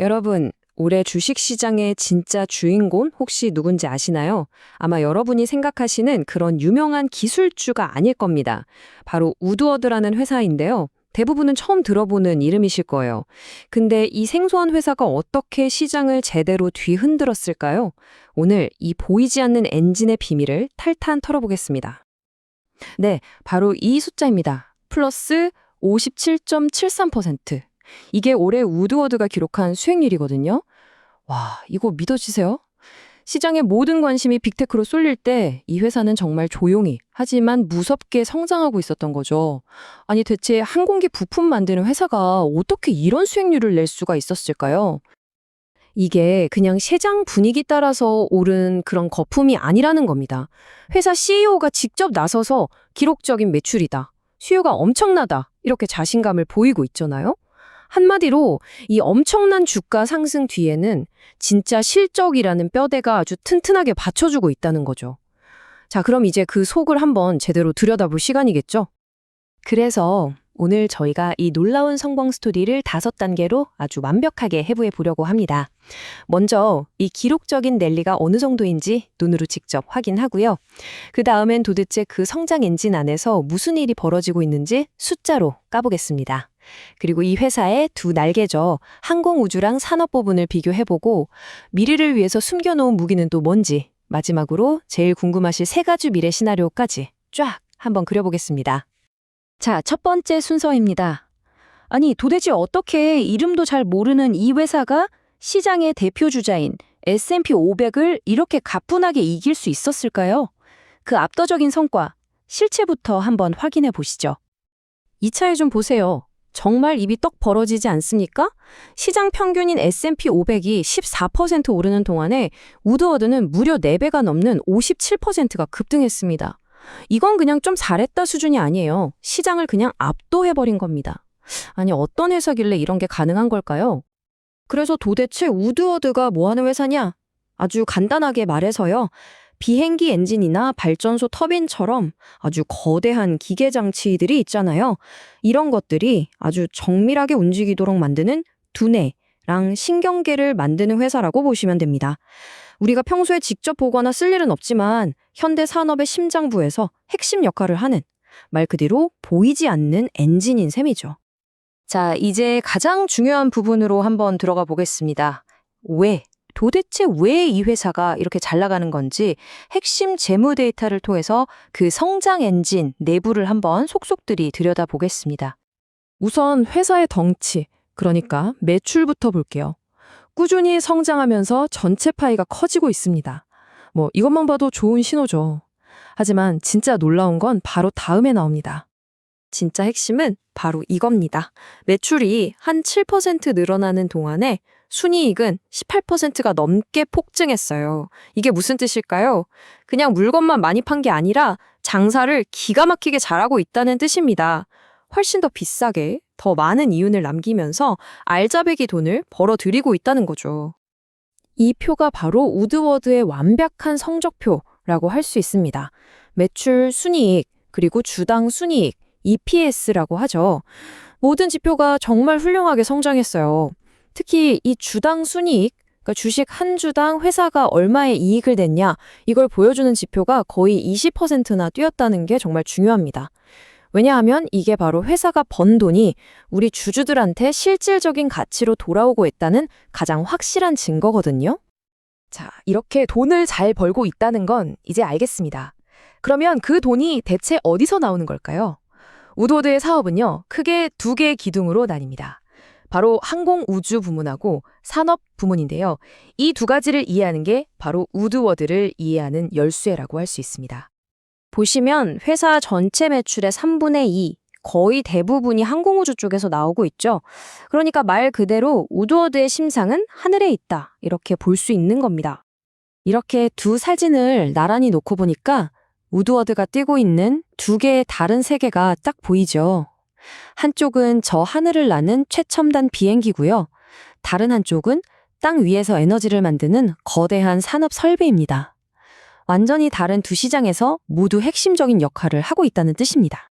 여러분, 올해 주식시장의 진짜 주인공 혹시 누군지 아시나요? 아마 여러분이 생각하시는 그런 유명한 기술주가 아닐 겁니다. 바로 우드워드라는 회사인데요. 대부분은 처음 들어보는 이름이실 거예요. 근데 이 생소한 회사가 어떻게 시장을 제대로 뒤흔들었을까요? 오늘 이 보이지 않는 엔진의 비밀을 탈탄 털어보겠습니다. 네, 바로 이 숫자입니다. 플러스 57.73%. 이게 올해 우드워드가 기록한 수익률이거든요. 와, 이거 믿어지세요? 시장의 모든 관심이 빅테크로 쏠릴 때 이 회사는 정말 조용히 하지만 무섭게 성장하고 있었던 거죠. 아니 대체 항공기 부품 만드는 회사가 어떻게 이런 수익률을 낼 수가 있었을까요? 이게 그냥 시장 분위기 따라서 오른 그런 거품이 아니라는 겁니다. 회사 CEO가 직접 나서서 기록적인 매출이다. 수요가 엄청나다. 이렇게 자신감을 보이고 있잖아요. 한마디로 이 엄청난 주가 상승 뒤에는 진짜 실적이라는 뼈대가 아주 튼튼하게 받쳐주고 있다는 거죠. 자, 그럼 이제 그 속을 한번 제대로 들여다볼 시간이겠죠? 그래서 오늘 저희가 이 놀라운 성공 스토리를 다섯 단계로 아주 완벽하게 해부해 보려고 합니다. 먼저 이 기록적인 랠리가 어느 정도인지 눈으로 직접 확인하고요. 그 다음엔 도대체 그 성장 엔진 안에서 무슨 일이 벌어지고 있는지 숫자로 까보겠습니다. 그리고 이 회사의 두 날개죠. 항공우주랑 산업 부분을 비교해보고 미래를 위해서 숨겨놓은 무기는 또 뭔지 마지막으로 제일 궁금하실 세 가지 미래 시나리오까지 쫙 한번 그려보겠습니다. 자, 첫 번째 순서입니다. 아니, 도대체 어떻게 이름도 잘 모르는 이 회사가 시장의 대표 주자인 S&P 500을 이렇게 가뿐하게 이길 수 있었을까요? 그 압도적인 성과, 실체부터 한번 확인해 보시죠. 이 차에 좀 보세요. 정말 입이 떡 벌어지지 않습니까? 시장 평균인 S&P 500이 14% 오르는 동안에 우드워드는 무려 4배가 넘는 57%가 급등했습니다. 이건 그냥 좀 잘했다 수준이 아니에요. 시장을 그냥 압도해버린 겁니다. 아니, 어떤 회사길래 이런 게 가능한 걸까요? 그래서 도대체 우드워드가 뭐 하는 회사냐? 아주 간단하게 말해서요. 비행기 엔진이나 발전소 터빈처럼 아주 거대한 기계 장치들이 있잖아요. 이런 것들이 아주 정밀하게 움직이도록 만드는 두뇌랑 신경계를 만드는 회사라고 보시면 됩니다. 우리가 평소에 직접 보거나 쓸 일은 없지만 현대 산업의 심장부에서 핵심 역할을 하는 말 그대로 보이지 않는 엔진인 셈이죠. 자, 이제 가장 중요한 부분으로 한번 들어가 보겠습니다. 왜? 도대체 왜 이 회사가 이렇게 잘 나가는 건지 핵심 재무 데이터를 통해서 그 성장 엔진 내부를 한번 속속들이 들여다 보겠습니다. 우선 회사의 덩치, 그러니까 매출부터 볼게요. 꾸준히 성장하면서 전체 파이가 커지고 있습니다. 뭐 이것만 봐도 좋은 신호죠. 하지만 진짜 놀라운 건 바로 다음에 나옵니다. 진짜 핵심은 바로 이겁니다. 매출이 한 7% 늘어나는 동안에 순이익은 18%가 넘게 폭증했어요. 이게 무슨 뜻일까요? 그냥 물건만 많이 판 게 아니라 장사를 기가 막히게 잘하고 있다는 뜻입니다. 훨씬 더 비싸게 더 많은 이윤을 남기면서 알짜배기 돈을 벌어들이고 있다는 거죠. 이 표가 바로 우드워드의 완벽한 성적표라고 할 수 있습니다. 매출 순이익, 그리고 주당 순이익, EPS라고 하죠. 모든 지표가 정말 훌륭하게 성장했어요. 특히 이 주당 순이익, 그러니까 주식 한 주당 회사가 얼마의 이익을 냈냐, 이걸 보여주는 지표가 거의 20%나 뛰었다는 게 정말 중요합니다. 왜냐하면 이게 바로 회사가 번 돈이 우리 주주들한테 실질적인 가치로 돌아오고 있다는 가장 확실한 증거거든요. 자, 이렇게 돈을 잘 벌고 있다는 건 이제 알겠습니다. 그러면 그 돈이 대체 어디서 나오는 걸까요? 우드워드의 사업은요, 크게 두 개의 기둥으로 나뉩니다. 바로 항공 우주 부문하고 산업 부문인데요. 이 두 가지를 이해하는 게 바로 우드워드를 이해하는 열쇠라고 할 수 있습니다. 보시면 회사 전체 매출의 3분의 2, 거의 대부분이 항공우주 쪽에서 나오고 있죠. 그러니까 말 그대로 우드워드의 심상은 하늘에 있다. 이렇게 볼 수 있는 겁니다. 이렇게 두 사진을 나란히 놓고 보니까 우드워드가 띄고 있는 두 개의 다른 세계가 딱 보이죠. 한쪽은 저 하늘을 나는 최첨단 비행기고요. 다른 한쪽은 땅 위에서 에너지를 만드는 거대한 산업 설비입니다. 완전히 다른 두 시장에서 모두 핵심적인 역할을 하고 있다는 뜻입니다.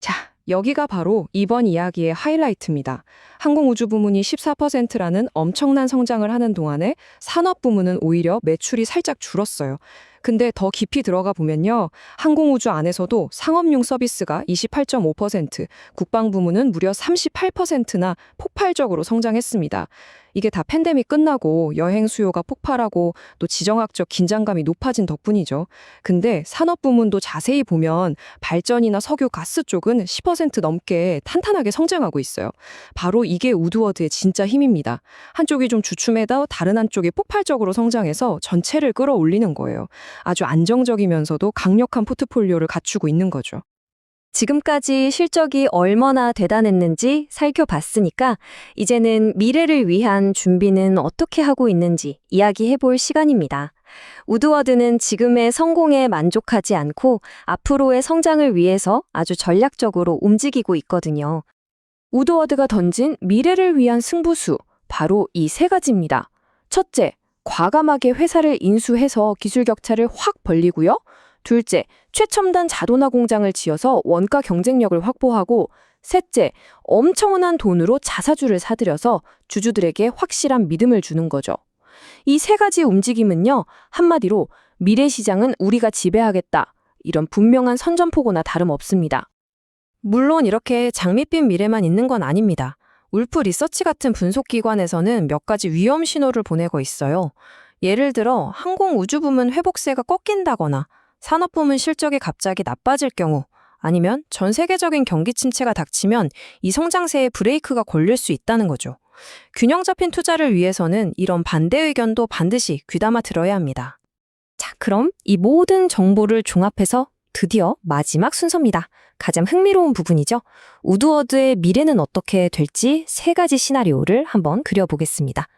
자, 여기가 바로 이번 이야기의 하이라이트입니다. 항공우주 부문이 14%라는 엄청난 성장을 하는 동안에 산업 부문은 오히려 매출이 살짝 줄었어요. 근데 더 깊이 들어가 보면요. 항공우주 안에서도 상업용 서비스가 28.5%, 국방 부문은 무려 38%나 폭발적으로 성장했습니다. 이게 다 팬데믹 끝나고 여행 수요가 폭발하고 또 지정학적 긴장감이 높아진 덕분이죠. 근데 산업 부문도 자세히 보면 발전이나 석유 가스 쪽은 10% 넘게 탄탄하게 성장하고 있어요. 바로 이게 우드워드의 진짜 힘입니다. 한쪽이 좀 주춤해다 다른 한쪽이 폭발적으로 성장해서 전체를 끌어올리는 거예요. 아주 안정적이면서도 강력한 포트폴리오를 갖추고 있는 거죠. 지금까지 실적이 얼마나 대단했는지 살펴봤으니까 이제는 미래를 위한 준비는 어떻게 하고 있는지 이야기해 볼 시간입니다. 우드워드는 지금의 성공에 만족하지 않고 앞으로의 성장을 위해서 아주 전략적으로 움직이고 있거든요. 우드워드가 던진 미래를 위한 승부수, 바로 이 세 가지입니다. 첫째, 과감하게 회사를 인수해서 기술 격차를 확 벌리고요. 둘째, 최첨단 자동화 공장을 지어서 원가 경쟁력을 확보하고, 셋째, 엄청난 돈으로 자사주를 사들여서 주주들에게 확실한 믿음을 주는 거죠. 이 세 가지 움직임은요, 한마디로 미래 시장은 우리가 지배하겠다. 이런 분명한 선전포고나 다름없습니다. 물론 이렇게 장밋빛 미래만 있는 건 아닙니다. 울프 리서치 같은 분석기관에서는 몇 가지 위험 신호를 보내고 있어요. 예를 들어 항공 우주 부문 회복세가 꺾인다거나 산업 부문 실적이 갑자기 나빠질 경우 아니면 전 세계적인 경기 침체가 닥치면 이 성장세에 브레이크가 걸릴 수 있다는 거죠. 균형 잡힌 투자를 위해서는 이런 반대 의견도 반드시 귀담아 들어야 합니다. 자, 그럼 이 모든 정보를 종합해서 드디어 마지막 순서입니다. 가장 흥미로운 부분이죠. 우드워드의 미래는 어떻게 될지 세 가지 시나리오를 한번 그려보겠습니다.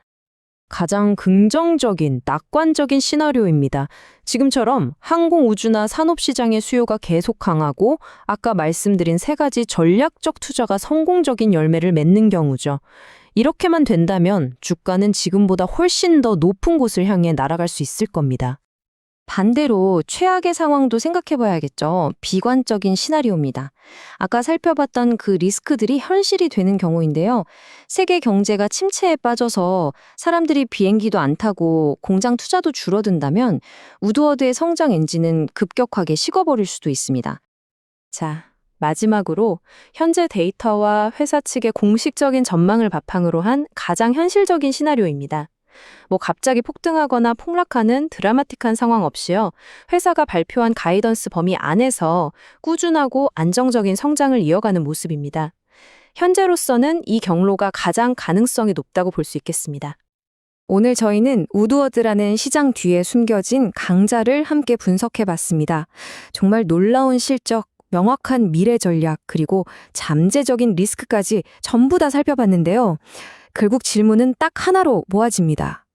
가장 긍정적인, 낙관적인 시나리오입니다. 지금처럼 항공 우주나 산업 시장의 수요가 계속 강하고 아까 말씀드린 세 가지 전략적 투자가 성공적인 열매를 맺는 경우죠. 이렇게만 된다면 주가는 지금보다 훨씬 더 높은 곳을 향해 날아갈 수 있을 겁니다. 반대로 최악의 상황도 생각해 봐야겠죠. 비관적인 시나리오입니다. 아까 살펴봤던 그 리스크들이 현실이 되는 경우인데요. 세계 경제가 침체에 빠져서 사람들이 비행기도 안 타고 공장 투자도 줄어든다면 우드워드의 성장 엔진은 급격하게 식어버릴 수도 있습니다. 자, 마지막으로 현재 데이터와 회사 측의 공식적인 전망을 바탕으로 한 가장 현실적인 시나리오입니다. 뭐 갑자기 폭등하거나 폭락하는 드라마틱한 상황 없이요. 회사가 발표한 가이던스 범위 안에서 꾸준하고 안정적인 성장을 이어가는 모습입니다. 현재로서는 이 경로가 가장 가능성이 높다고 볼 수 있겠습니다. 오늘 저희는 우드워드라는 시장 뒤에 숨겨진 강자를 함께 분석해 봤습니다. 정말 놀라운 실적, 명확한 미래 전략, 그리고 잠재적인 리스크까지 전부 다 살펴봤는데요. 결국 질문은 딱 하나로 모아집니다.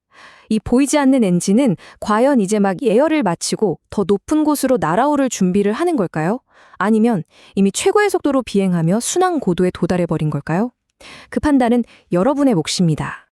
이 보이지 않는 엔진은 과연 이제 막 예열을 마치고 더 높은 곳으로 날아오를 준비를 하는 걸까요? 아니면 이미 최고의 속도로 비행하며 순항 고도에 도달해 버린 걸까요? 그 판단은 여러분의 몫입니다.